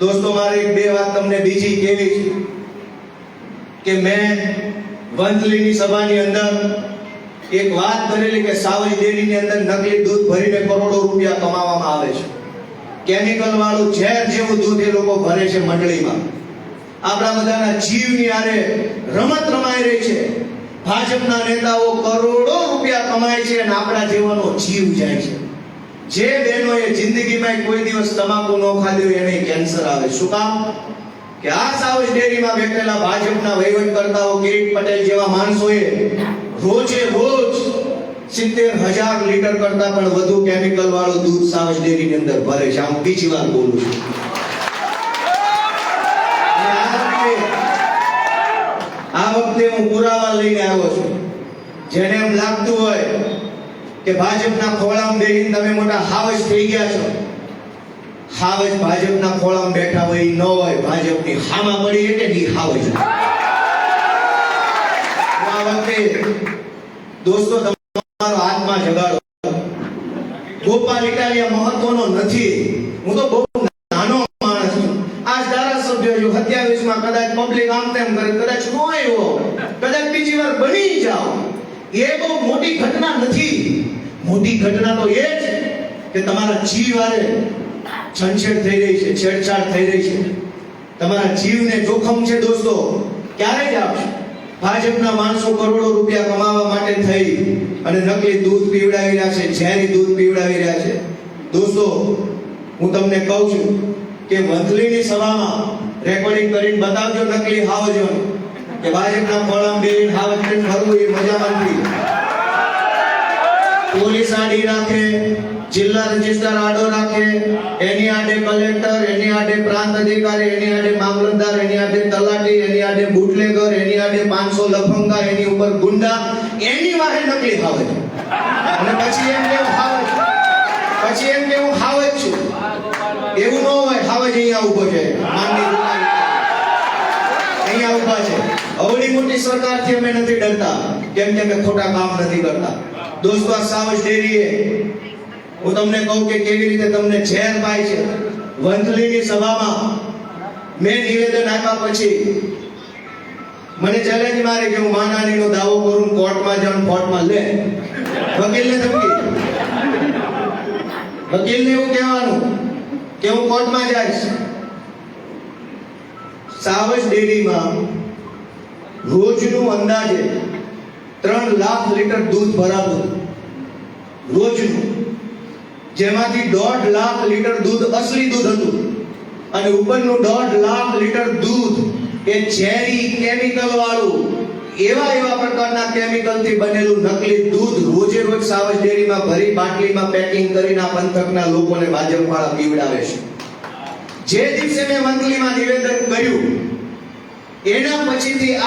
દોસ્તો, મારે એક બે વાત તમને બીજી કેવી છે કે મેં વંથલીની સભાની અંદર એક વાત કરેલી કે સાવજ ડેરીની અંદર નકલી દૂધ ભરીને કરોડો રૂપિયા કમાવામાં આવે છે. કેમિકલ વાળું ઝેર જેવું દૂધ એ લોકો ભરે છે મંડળીમાં. આપણા બધાના જીવની આરે રમત રમાઈ રહી છે. ભાજપના નેતાઓ કરોડો રૂપિયા કમાય છે અને આપણા જીવનો જીવ જાય છે. જે બહેનોએ જિંદગીમાં કોઈ દિવસ તમાકુ ન ખાધું એને કેન્સર આવે. શું કામ? કે આ સાવજ ડેરીમાં બેઠેલા ભાજપના વહીવટકર્તાઓ કિરીટ પટેલ જેવા માણસોએ રોજે રોજ સિત્તેર હજાર લીટર કરતા પણ વધુ કેમિકલ વાળું દૂધ સાવજ ડેરીની અંદર ભરે છે. આમ બીજી વાર બોલું છું. આ વખતે હું પુરાવા લઈને આવ્યો છું. જેને એમ લાગતું હોય કે ભાજપના ખોળામાં બેહીને તમે મોટા હાવજ થઈ ગયા છો. હાવજ ભાજપના ખોળામાં બેઠા હોય ન હોય, ભાજપની હામાં પડી એટલે ની હાવજ. દોસ્તો, તમારો આત્મા જગાડો. ગોપાલ ઇટાલિયા મહત્વનો નથી. હું તો બહુ નાનો માણસ છું. આજ ધારાસભ્ય છું. સત્યાવીસમાં કદાચ પબ્લિક આમ તેમ કરે, કદાચ નો આવ્યો, કદાચ બીજી વાર બની જાઓ. એ બહુ મોટી ઘટના નથી. મોટી ઘટના તો એ જ કે તમારા જીવ છંછેડ થઈ રહી છે, છેડછાડ થઈ રહી છે. તમારા જીવને જોખમ છે દોસ્તો ક્યારે જ આપશે? ભાજપના માણસો કરોડો રૂપિયા કમાવા માટે થઈ અને નકલી દૂધ પીવડાવી રહ્યા છે, ઝેરી દૂધ પીવડાવી રહ્યા છે. દોસ્તો, હું તમને કહું છું કે મંથલીની સભામાં રેકોર્ડિંગ કરીને બતાવજો નકલી હાવજો કે ભાજપના ફળામ બેન હાવજ ફરવું એ મજામાં નથી પોલીસ આડી રાખે, જિલ્લા રજિસ્ટર આડો રાખે, એની આડે કલેક્ટર, એની આડે પ્રાંત અધિકારી, એની આડે મામલતદાર, એની આડે તલાટી, એની આડે બુટલેગર, એની આડે 500 લફંગા, એની ઉપર ગુંડા, એની વાહે નકલી ખાવે અને પછી એમ કેવું ખાવે પછી એમ કે હું ખાવે જ છું. એવું ન હોય ખાવે જ અહીંયા ઊભો છે. અહીંયા ઊભા છે. અવળી મોટી સરકારથી અમે નથી ડરતા. કેમ કે અમે ખોટા કામ નથી કરતા. દોસ્તો, આ સાવજ ડેરીએ. હું તમને કહું કે કેવી રીતે તમને ઝેર પાય છે. વંથલીની સભામાં મેં નિવેદન આપ્યા પછી મને ચેલેન્જ મારે કે હું માનાનીનો દાવો કરું, કોર્ટમાં જાઉં કોર્ટમાં લે. વકીલને ધમકી. વકીલને એવું કહેવાનું કે હું કોર્ટમાં જઈશ. સાવજ ડેરીમાં રોજનું અંદાજે ત્રણ લાખ લીટર દૂધ ભરાતું રોજનું. જેમાંથી દોઢ લાખ લીટર દૂધ અસલી દૂધ હતું. અને ઉપરનું દોઢ લાખ લીટર દૂધ એ ઝેરી કેમિકલ વાળું, એવા એવા પ્રકારના કેમિકલથી બનેલું નકલી દૂધ રોજે રોજ સાવજ ડેરીમાં ભરી બાટલીમાં પેકિંગ કરીને આ પંથકના લોકોને ભાજપ વાળા પીવડાવે છે. જે દિવસે મેં મંથલીમાં નિવેદન કર્યું, એના પછીથી સુધી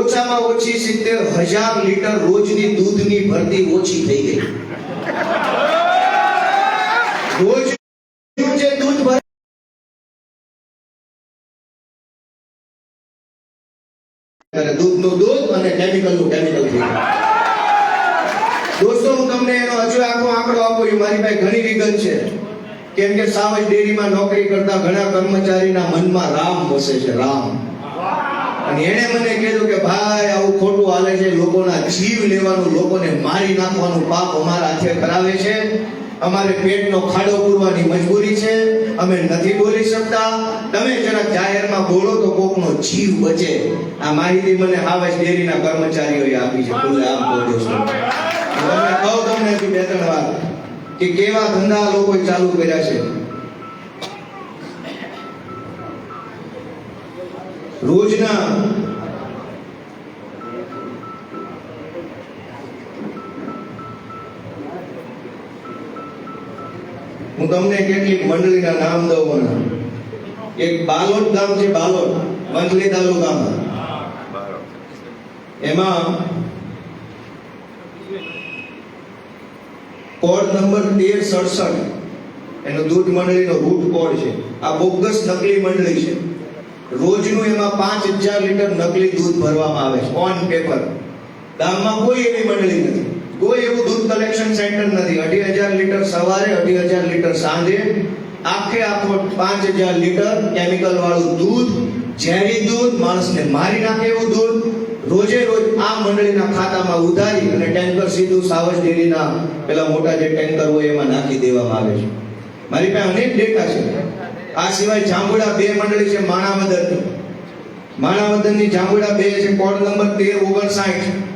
ઓછામાં ઓછી સિત્તેર હજાર લીટર રોજની દૂધની ભરતી ઓછી થઈ ગઈ. રોજ દૂધ અને હું તમને એનો હજુ આખો આંકડો આપું મારી પાસે ઘણી વિગત છે. કેમ કે સાવજ ડેરીમાં નોકરી કરતા ઘણા કર્મચારીના મનમાં રામ વસે છે, રામ. અને એણે મને કીધું કે ભાઈ, આવું ખોટું હાલે છે, લોકોના જીવ લેવાનું, લોકોને મારી નાખવાનું પાપ અમારા હાથે કરાવે છે. અમારે પેટનો ખાડો પૂરવાની મજબૂરી છે. અમે નથી બોલી શકતા. તમે જરાક જાહેરમાં બોલો તો કોકનો જીવ બચે. આ માહિતી મને હાવજ ડેરીના કર્મચારીઓએ આપી છે. ખુલ્લે આમ બોલો છો. તમને કહું તમને બે ત્રણ વાર કે કેવા ધંધા લોકો ચાલુ કર્યા છે. રોજના હું તમને કેટલીક મંડળીના નામ દઉં મને. એક બાલોટ ગામ છે બાલોટ મંડળી તાલુકામાં એમાં કોડ નંબર તેર સડસઠ, એનો દૂધ મંડળીનો રૂટ કોડ છે આ બોગસ નકલી મંડળી છે રોજનું એમાં પાંચ હજાર લીટર નકલી દૂધ ભરવામાં આવે છે ઓન પેપર ગામમાં કોઈ એવી મંડળી નથી. કોઈ એવું દૂધ કલેક્શન સેન્ટર નથી. અઢી હજાર લીટર સવારે, અઢી હજાર લીટર સાંજે, આખે આખો પાંચ હજાર લીટર કેમિકલ વાળું દૂધ, ઝેરી દૂધ, માણસને મારી નાખે એવું દૂધ, રોજે રોજ આ મંડળીના ખાતામાં ઉધારી અને ટેન્કર સીધું સાવજ ડેરીના પેલા મોટા જે ટેન્કર હોય એમાં નાખી દેવામાં આવે છે. મારી પાસે અનેક ડેટા છે. આ સિવાય જાંબુડા બે મંડળી છે, માણાવદરની. માણાવદરની જાંબુડા બે છે, કોડ નંબર તેર ઓગણસાઠ.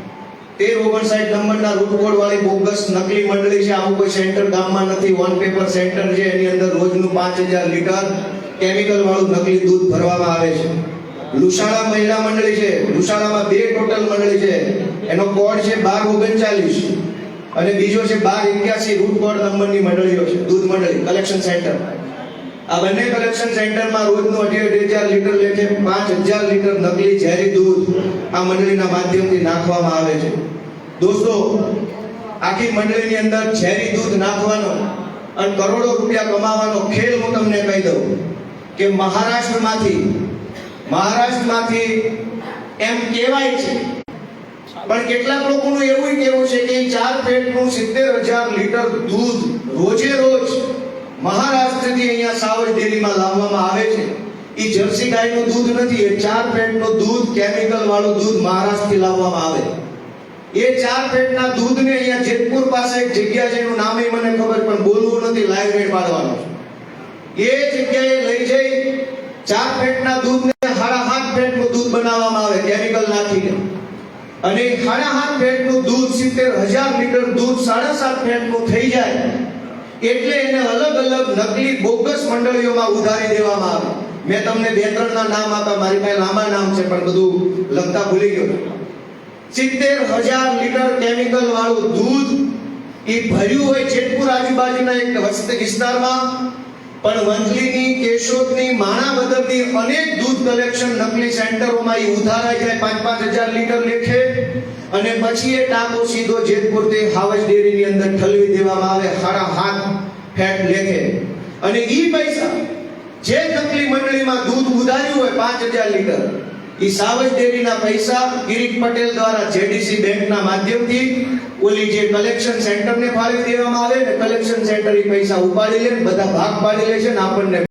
તેર ઓગણસાઠ નંબરના રૂટ કોડ વાળી બોગસ નકલી મંડળી છે. આવું કોઈ સેન્ટર ગામમાં નથી. વન પેપર સેન્ટર છે. એની અંદર રોજનું પાંચ હજાર લીટર કેમિકલ વાળું નકલી દૂધ ભરવામાં આવે છે. લુસાડા મહિલા મંડળી છે. લુસાડામાં બે ટોટલ મંડળી છે. એનો કોડ છે બાર ઓગણચાલીસ. અને બીજો છે બાર એક્યાસી રૂટ કોડ નંબરની મંડળીઓ છે. દૂધ મંડળી કલેક્શન સેન્ટર આ બંને કલેક્શન સેન્ટરમાં રોજનું અઢી અઢી હજાર લીટર લેખે પાંચ હજાર લીટર નકલી ઝેરી દૂધ આ મંડળીના માધ્યમથી નાખવામાં આવે છે. દોસ્તો, આખી મંડળીની અંદર ઝેરી દૂધ નાખવાનો અને કરોડો રૂપિયા કમાવાનો ખેલ હું તમને કહી દઉં કે મહારાષ્ટ્રમાંથી મહારાષ્ટ્રમાંથી એમ કહેવાય છે. પણ કેટલાક લોકોનું એવું કહેવું છે કે ચાર પેટનું સિત્તેર હજાર લીટર દૂધ રોજે રોજ મહારાષ્ટ્રથી અહીંયા સાવજ ડેરીમાં લાવવામાં આવે છે. એ જર્સી ગાયનું દૂધ નથી, એ ચાર પેટનું દૂધ, કેમિકલ વાળું દૂધ મહારાષ્ટ્રથી લાવવામાં આવે. એ ચાર પેટના દૂધને અહીંયા જેતપુર પાસે એક જગ્યા છે, એનું નામ મને ખબર, પણ બોલવું નથી લાઈવ રેટ પાડવાનો એ જગ્યાએ લઈ જઈ, ચાર પેટના દૂધને સાડા હાથ પેટનું દૂધ બનાવવામાં આવે, કેમિકલ નાખીને. અને સાડા હાથ પેટનું દૂધ સિત્તેર હજાર લીટર દૂધ સાડા સાત પેટનું થઈ જાય. એટલે એને અલગ અલગ નકલી બોગસ મંડળીઓમાં ઉધારી દેવામાં આવે. મેં તમને બે ત્રણના નામ આપ્યા, મારી પાસે લાંબા નામ છે, પણ બધું લખતા ભૂલી ગયો. સિત્તેર હજાર લીટર કેમિકલ વાળું દૂધ એ ભર્યું હોય જેતપુર આજુબાજુના એક વસ્તી વિસ્તારમાં, પણ વંથલીની, કેશોદની, માણાવદરની અનેક દૂધ કલેક્શન નકલી સેન્ટરોમાં એ ઉધારાઈ જાય, પાંચ પાંચ હજાર લીટર લેખે, અને પછી એ ટાંકો સીધો જેતપુરથી હાવજ ડેરીની અંદર ઠલવી દેવામાં આવે હારા હાથ ફેટ લેખે અને એ પૈસા જે નકલી મંડળીમાં દૂધ ઉધાર્યું હોય પાંચ હજાર લીટર એ સાવજ ડેરીના પૈસા કિરીટ પટેલ દ્વારા જેડીસી બેંકના માધ્યમથી ઓલી જે કલેક્શન સેન્ટરને ફાળવી દેવામાં આવે ને કલેક્શન સેન્ટર એ પૈસા ઉપાડી લે બધા ભાગ પાડી લે છે ને આપણને